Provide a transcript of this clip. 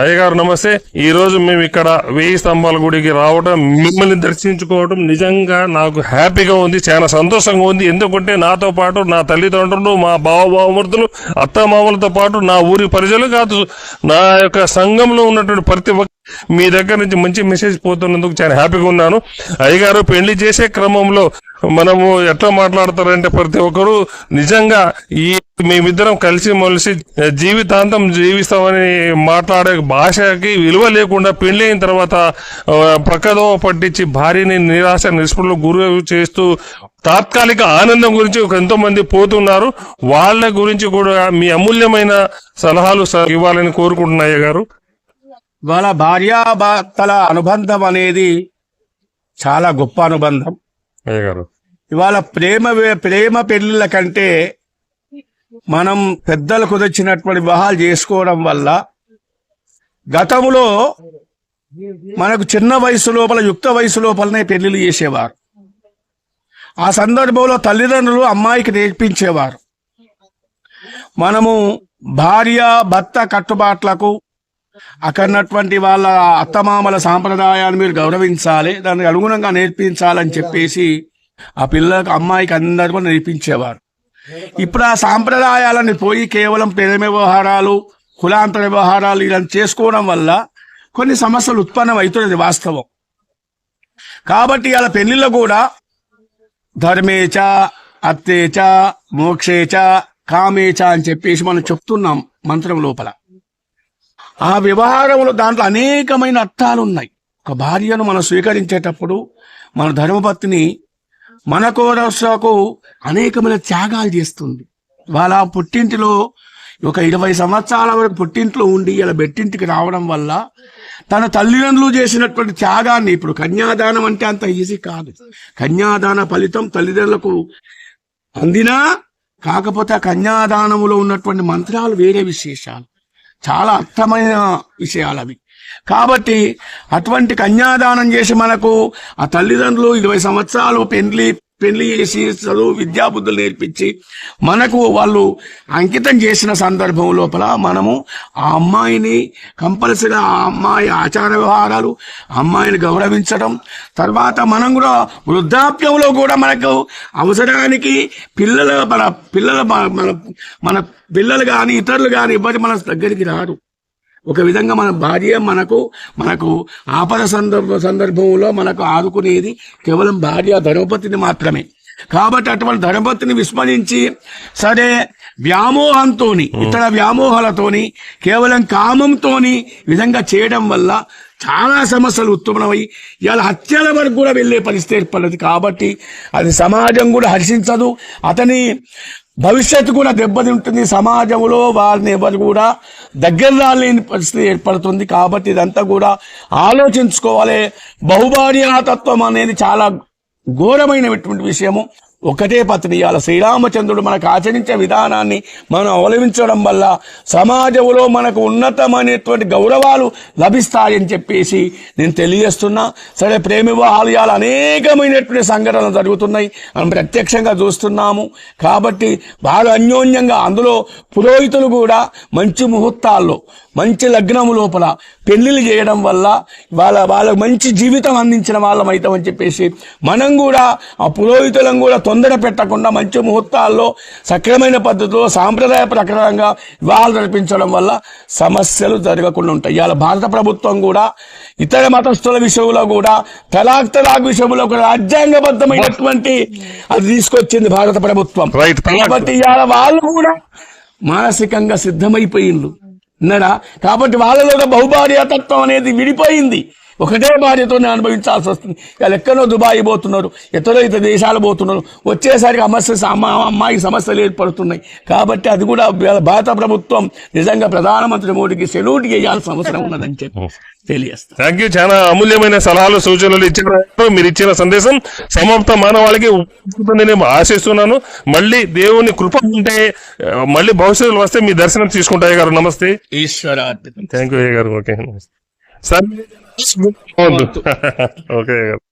అయ్యగారు నమస్తే. ఈ రోజు మేము ఇక్కడ వెయ్యి స్తంభాల గుడికి రావడం మిమ్మల్ని దర్శించుకోవడం నిజంగా నాకు హ్యాపీగా ఉంది చాలా సంతోషంగా ఉంది. ఎందుకంటే నాతో పాటు నా తల్లిదండ్రులు మా బావబావమూర్తులు అత్తమామలతో పాటు నా ఊరి ప్రజలు కాదు నా యొక్క సంఘంలో ఉన్నటువంటి ప్రతి మీ దగ్గర నుంచి మంచి మెసేజ్ పోతున్నందుకు చాలా హ్యాపీగా ఉన్నాను. అయ్యగారు పెళ్ళి చేసే క్రమంలో మనము ఎట్లా మాట్లాడతారంటే ప్రతి ఒక్కరు నిజంగా ఈ మేమిద్దరం కలిసి మొలిసి జీవితాంతం జీవిస్తామని మాట్లాడే భాషకి విలువ లేకుండా పెళ్ళి అయిన తర్వాత ప్రకదోవ ప్రక్కదో పట్టించి భార్యని నిరాశ నిస్పృహలు గురి చేస్తూ తాత్కాలిక ఆనందం గురించి ఎంతో మంది పోతున్నారు. వాళ్ళ గురించి కూడా మీ అమూల్యమైన సలహాలు ఇవ్వాలని కోరుకుంటున్నాయ్య గారు వాళ్ళ భార్యాభర్తల అనుబంధం అనేది చాలా గొప్ప అనుబంధం. ఇవాళ ప్రేమ ప్రేమ పెళ్ళిళ్ళ కంటే మనం పెద్దలు కుదిర్చినటువంటి వివాహాలు చేసుకోవడం వల్ల గతంలో మనకు చిన్న వయసు లోపల యుక్త వయసు లోపలనే పెళ్ళిళ్ళు చేసేవారు. ఆ సందర్భంలో తల్లిదండ్రులు అమ్మాయికి నేర్పించేవారు. మనము భార్య భర్త కట్టుబాట్లకు అక్కడన్నటువంటి వాళ్ళ అత్తమామల సాంప్రదాయాన్ని మీరు గౌరవించాలి దానికి అనుగుణంగా నేర్పించాలని చెప్పేసి ఆ పిల్లలకు అమ్మాయికి అందరికీ నేర్పించేవారు. ఇప్పుడు ఆ సాంప్రదాయాలని పోయి కేవలం ప్రేమ వ్యవహారాలు కులాంతర వ్యవహారాలు ఇలాంటి చేసుకోవడం వల్ల కొన్ని సమస్యలు ఉత్పన్నం అవుతున్నది వాస్తవం. కాబట్టి అలా పెళ్ళిలో కూడా ధర్మేచ అత్తేచ మోక్షేచ కామేచ అని చెప్పేసి మనం చెప్తున్నాం మంత్రం లోపల. ఆ వ్యవహారంలో దాంట్లో అనేకమైన అర్థాలు ఉన్నాయి ఒక భార్యను మనం స్వీకరించేటప్పుడు మన ధర్మపత్ని మన కోరసకు అనేకమైన త్యాగాలు చేస్తుంది. వాళ్ళ పుట్టింటిలో ఒక ఇరవై సంవత్సరాల వరకు పుట్టింట్లో ఉండి ఇలా బెట్టింటికి రావడం వల్ల తన తల్లిదండ్రులు చేసినటువంటి త్యాగాన్ని ఇప్పుడు కన్యాదానం అంటే అంత ఈజీ కాదు. కన్యాదాన ఫలితం తల్లిదండ్రులకు అందినా కాకపోతే ఆ కన్యాదానములో ఉన్నటువంటి మంత్రాలు వేరే విశేషాలు. చాలా అర్థమైన విషయాలు అవి కాబట్టి అటువంటి కన్యాదానం చేసి మనకు ఆ తల్లిదండ్రులు ఇరవై సంవత్సరాలు పెళ్ళి పెళ్ళి చేసి చదువు విద్యాబుద్ధులు నేర్పించి మనకు వాళ్ళు అంకితం చేసిన సందర్భం లోపల మనము ఆ అమ్మాయిని కంపల్సరీగా ఆ అమ్మాయి ఆచార వ్యవహారాలు అమ్మాయిని గౌరవించడం తర్వాత మనం కూడా వృద్ధాప్యంలో కూడా మనకు అవసరానికి పిల్లల మన పిల్లల మన- మన పిల్లలు కానీ ఇతరులు కానీ ఇవ్వరు మన దగ్గరికి రారు. ఒక విధంగా మన భార్య మనకు మనకు ఆపద సందర్భ సందర్భంలో మనకు ఆదుకునేది కేవలం భార్య ధర్మపతిని మాత్రమే. కాబట్టి అటువంటి ధర్మపతిని విస్మరించి సరే వ్యామోహంతోని ఇతర వ్యామోహాలతోని కేవలం కామంతోని విధంగా చేయడం వల్ల చాలా సమస్యలు ఉత్పన్నమై ఇవాళ హత్యల వరకు కూడా వెళ్ళే పరిస్థితి ఏర్పడదు. కాబట్టి అది సమాజం కూడా హర్షించదు. అతని భవిష్యత్తు కూడా దెబ్బతింటుంది. సమాజంలో వారిని ఎవరు కూడా దగ్గర రాలేని పరిస్థితి ఏర్పడుతుంది. కాబట్టి ఇదంతా కూడా ఆలోచించుకోవాలి. బహుభార్యాతత్వం అనేది చాలా ఘోరమైనటువంటి విషయము. ఒకటే పత్రియాల ఇవాళ శ్రీరామచంద్రుడు మనకు ఆచరించే విధానాన్ని మనం అవలంబించడం వల్ల సమాజంలో మనకు ఉన్నతమైనటువంటి గౌరవాలు లభిస్తాయని చెప్పేసి నేను తెలియజేస్తున్నా. సరే ప్రేమ వివాహాలు ఇవాళ అనేకమైనటువంటి సంఘటనలు జరుగుతున్నాయి. మనం ప్రత్యక్షంగా చూస్తున్నాము. కాబట్టి బాగా అన్యోన్యంగా అందులో పురోహితులు కూడా మంచి ముహూర్తాల్లో మంచి లగ్నము లోపల పెళ్ళిళ్ళు చేయడం వల్ల వాళ్ళ వాళ్ళకు మంచి జీవితం అందించిన వాళ్ళం అవుతామని చెప్పేసి మనం కూడా ఆ పురోహితులం కూడా తొందర పెట్టకుండా మంచి ముహూర్తాల్లో సక్రమైన పద్ధతిలో సాంప్రదాయ ప్రకారంగా వివాహాలు జరిపించడం వల్ల సమస్యలు జరగకుండా ఉంటాయి. ఇవాళ భారత ప్రభుత్వం కూడా ఇతర మతస్థుల విషయంలో కూడా తలాక్ తలాక్ విషయంలో కూడా రాజ్యాంగబద్ధమైనటువంటి అది తీసుకొచ్చింది భారత ప్రభుత్వం. కాబట్టి ఇవాళ వాళ్ళు కూడా మానసికంగా సిద్ధమైపోయిండ్రు. కాబట్టి వాళ్ళలో బహుభార్యాతత్వం అనేది విడిపోయింది. ఒకటే భార్యతోనే అనుభవించాల్సి వస్తుంది. ఇవాళ ఎక్కడో దుబాయ్ పోతున్నారు ఎక్కడో ఇతర దేశాలు పోతున్నారు. వచ్చేసరికి సమస్య అమ్మ అమ్మాయికి సమస్యలు ఏర్పడుతున్నాయి. కాబట్టి అది కూడా భారత ప్రభుత్వం నిజంగా ప్రధానమంత్రి మోడీకి సెల్యూట్ చేయాల్సిన అవసరం ఉన్నదని చెప్పి తెలియజేస్తాను థ్యాంక్ యూ చాలా అమూల్యమైన సలహాలు సూచనలు ఇచ్చిన మీరు ఇచ్చిన సందేశం సమాప్త మానవాళికి నేను ఆశిస్తున్నాను. మళ్ళీ దేవుని కృప ఉంటే మళ్ళీ భవిష్యత్తులో వస్తే మీ దర్శనం తీసుకుంటాయి గారు. నమస్తే. ఈశ్వరార్పితం. థ్యాంక్ యూ గారు. ఓకే. సార్ ఓకే గారు